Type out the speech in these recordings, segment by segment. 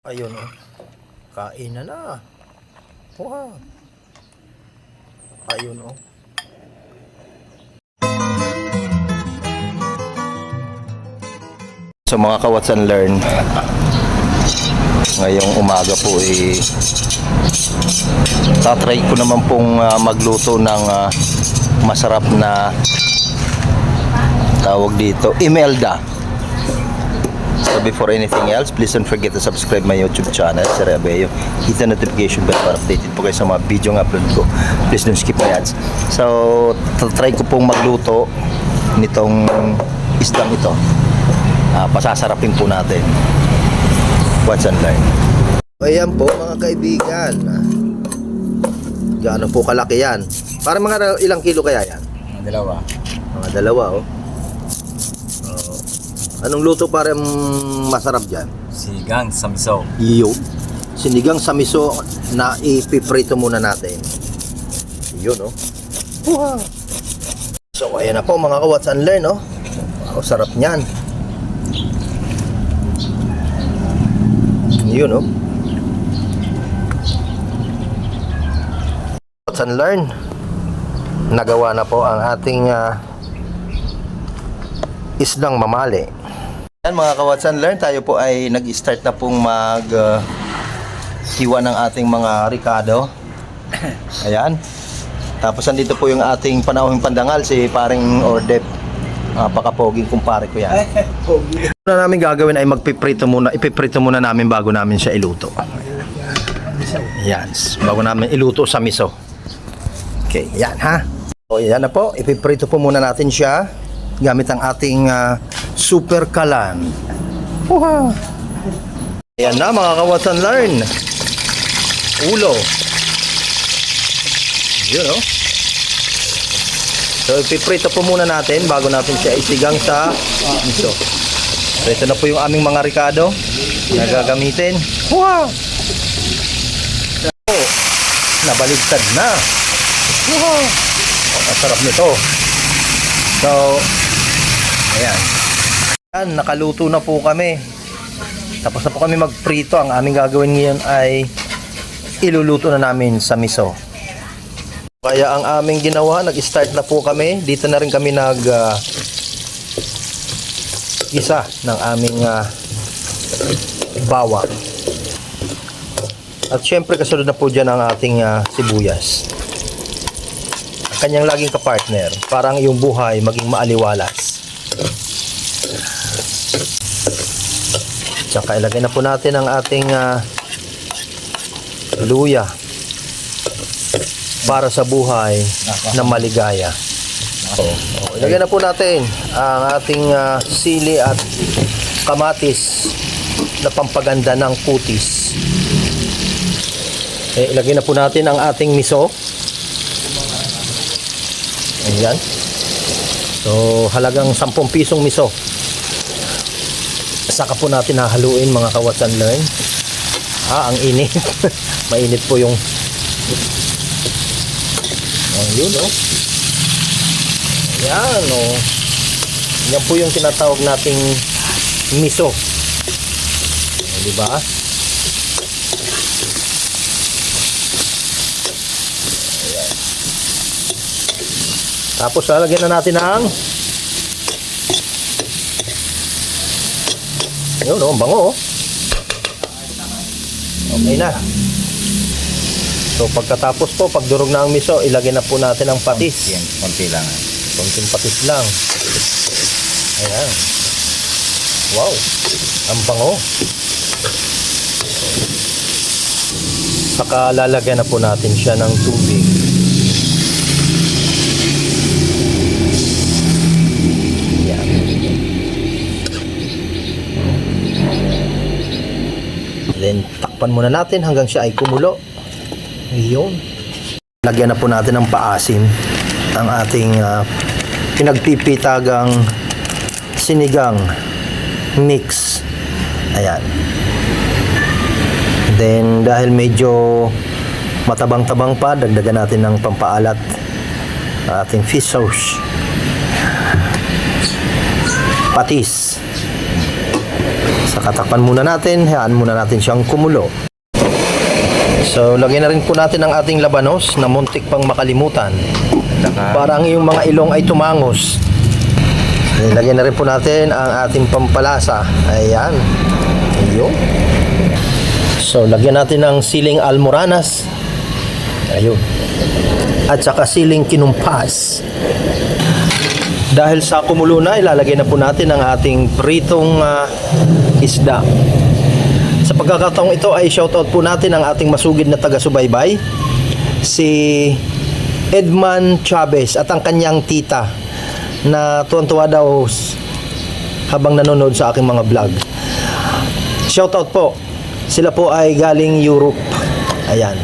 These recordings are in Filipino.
Ayun oh. Kain na na. Wow. Ayun oh. So mga kawats and learn, ngayong umaga po eh, tatry ko naman pong ah, magluto ng ah, masarap na tawag dito, imelda. Before anything else, please don't forget to subscribe my YouTube channel, Sir Abeo. Hit the notification bell para updated po kayo sa mga video ng upload ko. Please don't skip my ads. So, try ko pong magluto nitong isdang ito. Ah, pasasarapin po natin. Watch and learn. Ayan po mga kaibigan. Gaano po kalaki yan? Para mga ilang kilo kaya yan? Mga dalawa. Mga dalawa oh. Anong luto para masarap dyan? Sigang sa miso. Iyo. Sinigang sa miso na ipiprito muna natin. Yun, oh. Wow. So, ayan na po mga kawats and learn, oh. Wow, sarap niyan. Yun, oh. Kawats and learn. Nagawa na po ang ating ah, isdang mamali. Yan mga kawats and learn, tayo po ay nag-start na pong mag uh, hiwa ng ating mga ricado. Ayan. Tapos andito po yung ating panahong pandangal, si paring Ordep. Napakapoging kumpare ko yan. Una namin gagawin ay magpiprito muna, ipiprito muna namin bago namin siya iluto. Yan, bago namin iluto sa miso. Okay, yan ha. O yan na po, ipiprito po muna natin siya gamit ang ating ah, super kalan. Wow. Ayan na mga kawatan learn. Ulo. Yun oh. So ipiprito po muna natin bago natin siya isigang sa miso. So ito na po yung aming mga ricado na gagamitin. Wow! Oh, nabaligtad na. Wow! Oh, ang sarap nito. So, ayan. Ayan, nakaluto na po kami. Tapos na po kami magprito. Ang aming gagawin ngayon ay iluluto na namin sa miso. Kaya ang aming ginawa, nag-start na po kami. Dito na rin kami nag ah, isa ng aming ah, bawang. At syempre kasunod na po dyan ang ating ah, sibuyas. Ang kanyang laging kapartner, parang yung buhay maging maaliwalas. Tsaka ilagay na po natin ang ating ah, luya para sa buhay na maligaya. Oh, ilagay na po natin ang ating ah, sili at kamatis na pampaganda ng kutis. Eh, ilagay na po natin ang ating miso. Ayan. So, halagang 10 pisong miso. Saka po natin hahaluin mga kawats and learn. Ah, ang init. Mainit po yung Oh, yun oh. Yan oh. Yan po yung tinatawag nating miso. Di ba? Tapos lalagyan na natin ang Yun oh, ang bango oh. Okay na. So pagkatapos po, pagdurog na ang miso, ilagay na po natin ang patis. Yan, konti lang. Konting patis lang. Ayan. Wow. Ang bango. Saka lalagyan na po natin siya ng tubig. Takpan muna natin hanggang siya ay kumulo. Ayun. Lagyan na po natin ng paasim ang ating ah, pinagpipitagang sinigang mix. Ayan. Then dahil medyo matabang-tabang pa, dagdagan natin ng pampaalat ating fish sauce. Patis. Sa Saka takpan muna natin, hayaan muna natin siyang kumulo. So, lagyan na rin po natin ang ating labanos na muntik pang makalimutan. Para ang iyong mga ilong ay tumangos. Lagyan na rin po natin ang ating pampalasa. Ayan. Ayun. So, lagyan natin ng siling almoranas. Ayun. At saka siling kinumpas. Dahil sa kumulo na, ilalagay na po natin ang ating pritong ah, isda. Sa pagkakataong ito ay shoutout po natin ang ating masugid na taga-subaybay, si Edman Chavez at ang kanyang tita na tuwan-tuwa daw habang nanonood sa aking mga vlog. Shoutout po. Sila po ay galing Europe. Ayan.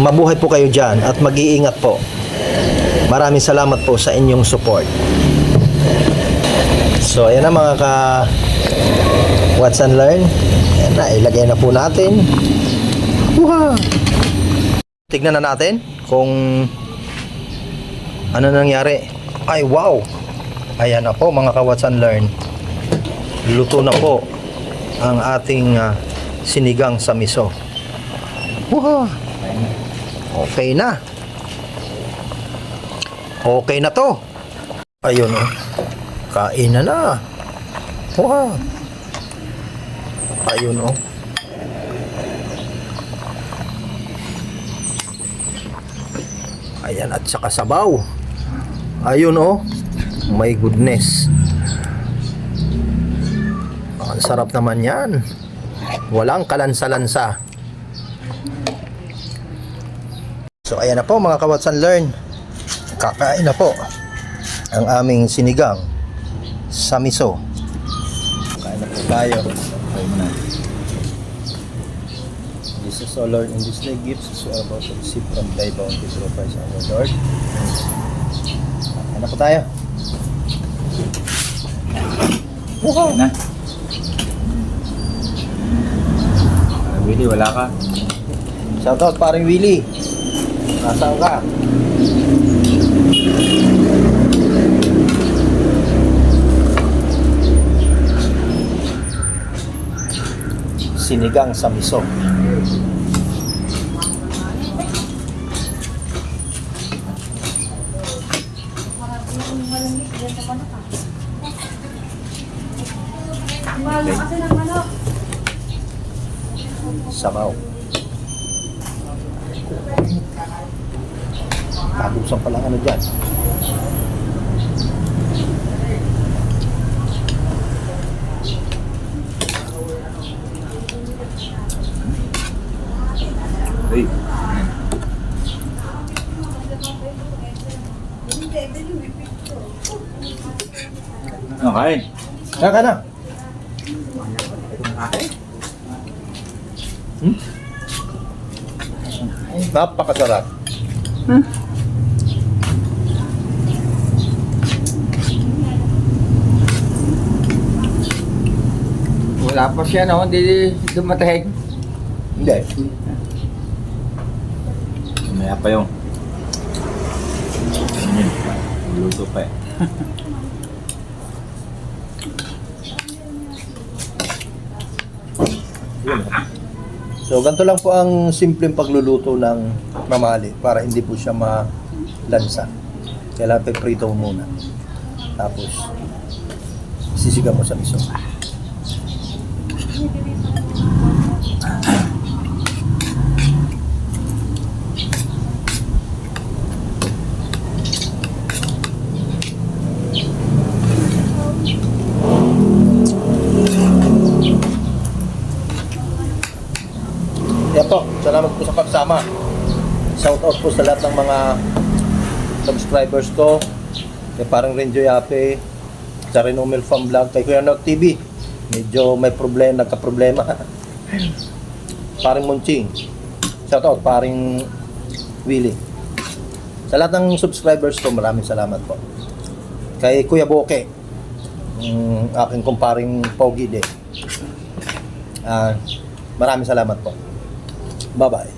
Mabuhay po kayo dyan at mag-iingat po. Maraming salamat po sa inyong support. So, ayan na mga ka Watch and Learn. Ayan na, ilagay na po natin. Wow! Tignan na natin kung ano nangyari. Ay, wow! Ayan na po mga ka Watch and Learn. Luto na po ang ating ah, sinigang sa miso. Wow! Okay na. Okay na to. Ayun oh. Kain na na. Wow. Ayun oh. Ayan at saka sabaw. Ayun oh. My goodness. Ang sarap naman yan. Walang kalansa-lansa. So ayan na po mga kawatsan learn. Kakain na po ang aming sinigang sa miso. Kain na po tayo. okay na. This is all Lord in this day gifts we are about to receive from thy bounty through Christ our Lord. Kain na po tayo. Okay na. Willie, wala ka. Shoutout paring Willie. Nasaan ka? Sinigang sa miso. Sabaw. Tagusan pa lang ano dyan. Uy. Okay. Kaya ka na. Hmm? Napakasarap. Wala pa siya, no? Hindi dumating. Hindi. Mamaya pa yung. Yun. Luto pa eh. So, ganito lang po ang simpleng pagluluto ng mamali para hindi po siya malansa. Kailangan peprito muna. Tapos, sisigang mo sa miso. Yan po, salamat po sa pagsama. Shout out po sa lahat ng mga subscribers ko. Kay parang Renjo Yape, sa Renomel Farm Vlog, kay Kuya Nog TV. Medyo may problema, nagka-problema. paring Munching. Shout out, paring Willie. Sa lahat ng subscribers ko, maraming salamat po. Kay Kuya Boke, yung aking kumparing Pogi din. Ah, maraming salamat po. Bye-bye.